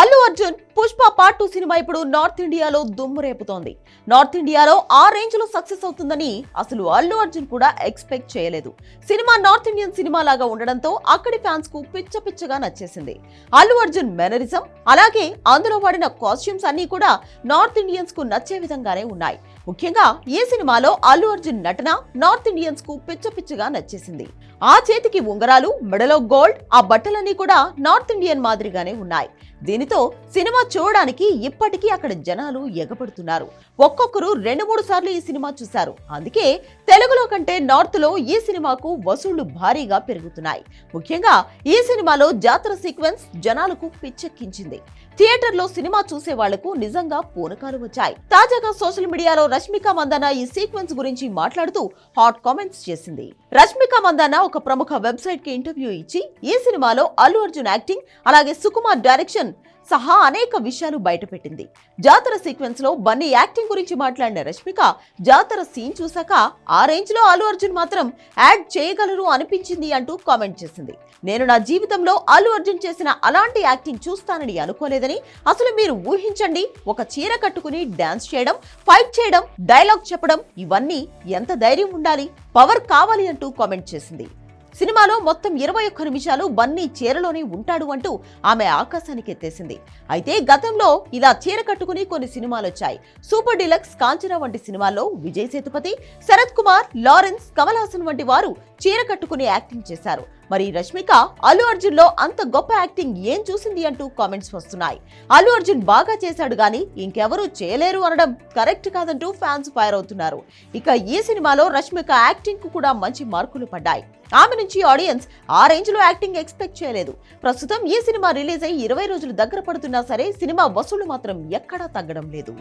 Allu Arjun Pushpa part two cinema ఇప్పుడు north ఇండియాలో దుమ్ము రేపుతోంది. నార్త్ ఇండియాలో ఆ రేంజ్లో సక్సెస్ అవుతుందని అసలు అల్లు అర్జున్ కూడా ఎక్స్పెక్ట్ చేయలేదు. సినిమా నార్త్ ఇండియన్ సినిమా లాగా ఉండడంతో అక్కడి ఫ్యాన్స్కు పిచ్చ పిచ్చగా నచ్చేసింది. అల్లు అర్జున్ మెనరిజం అలాగే అందులో వాడిన కాస్ట్యూమ్స్ అన్ని కూడా నార్త్ ఇండియన్స్కు నచ్చే విధంగానే ఉన్నాయి. ముఖ్యంగా ఈ సినిమాలో అల్లు అర్జున్ నటన నార్త్ ఇండియన్స్కు పిచ్చ పిచ్చగా నచ్చేసింది. ఆ చేతికి ఉంగరాలు మెడలో గోల్డ్ ఆ బట్టలన్నీ కూడా నార్త్ ఇండియన్ మాదిరిగానే ఉన్నాయి. దీనితో సినిమా చూడడానికి ఇప్పటికీ అక్కడ జనాలు ఎగబడుతున్నారు. ఒక్కొక్కరు రెండు మూడు సార్లు ఈ సినిమా చూశారు. అందుకే తెలుగులో కంటే నార్త్లో ఈ సినిమాకు వసూళ్ళు భారీగా పెరుగుతున్నాయి. ముఖ్యంగా ఈ సినిమాలో జాతర సీక్వెన్స్ జనాలకు పిచ్చెక్కించింది. థియేటర్లో సినిమా చూసే వాళ్ళకు నిజంగా పూనకాలు వచ్చాయి. తాజాగా సోషల్ మీడియాలో రష్మిక మందన ఈ సీక్వెన్స్ గురించి మాట్లాడుతూ హాట్ కామెంట్స్ చేసింది. రష్మిక మందన ఒక ప్రముఖ వెబ్సైట్కి ఇంటర్వ్యూ ఇచ్చి ఈ సినిమాలో అల్లు అర్జున్ యాక్టింగ్ అలాగే సుకుమార్ డైరెక్షన్ సహా అనేక విషయాలు బయటపెట్టింది. జాతర సీక్వెన్స్లో బన్నీ యాక్టింగ్ గురించి మాట్లాడిన రష్మిక జాతర సీన్ చూశాక ఆ రేంజ్లో అల్లు అర్జున్ మాత్రం యాడ్ చేయగలరు అనిపించింది అంటూ కామెంట్ చేసింది. నేను నా జీవితంలో అల్లు అర్జున్ చేసిన అలాంటి యాక్టింగ్ చూస్తానని అనుకోలేదని అసలు మీరు ఊహించండి. ఒక చీర కట్టుకుని డాన్స్ చేయడం ఫైట్ చేయడం డైలాగ్ చెప్పడం ఇవన్నీ ఎంత ధైర్యం ఉండాలి? పవర్ కావాలి అంటూ కామెంట్ చేసింది. సినిమాలో మొత్తం ఇరవై ఒక్క నిమిషాలు బన్నీ చీరలోనే ఉంటాడు అంటూ ఆమె ఆకాశానికి ఎత్తేసింది. అయితే గతంలో ఇలా చీర కట్టుకుని కొన్ని సినిమాలు వచ్చాయి సూపర్ డిలక్స్ కాంచన వంటి సినిమాల్లో విజయ్ సేతుపతి శరత్ కుమార్ లారెన్స్ కమల్ హాసన్ వంటి వారు చీర కట్టుకుని యాక్టింగ్ చేశారు. మరి రష్మిక అల్లు అర్జున్లో అంత గొప్ప యాక్టింగ్ ఏం చూసింది అంటూ కామెంట్స్ వస్తున్నాయి. అల్లు అర్జున్ బాగా చేశాడు కానీ ఇంకెవరూ చేయలేరు అనడం కరెక్ట్ కాదంటూ ఫ్యాన్స్ ఫైర్ అవుతున్నారు. ఇక ఈ సినిమాలో రష్మిక యాక్టింగ్కు కూడా మంచి మార్కులు పడ్డాయి. ఆమె నుంచి ఆడియన్స్ ఆ రేంజ్లో యాక్టింగ్ ఎక్స్పెక్ట్ చేయలేదు. ప్రస్తుతం ఈ సినిమా రిలీజ్ అయ్యి ఇరవై రోజులు దగ్గర పడుతున్నా సరే సినిమా వసూళ్ళు మాత్రం ఎక్కడా తగ్గడం లేదు.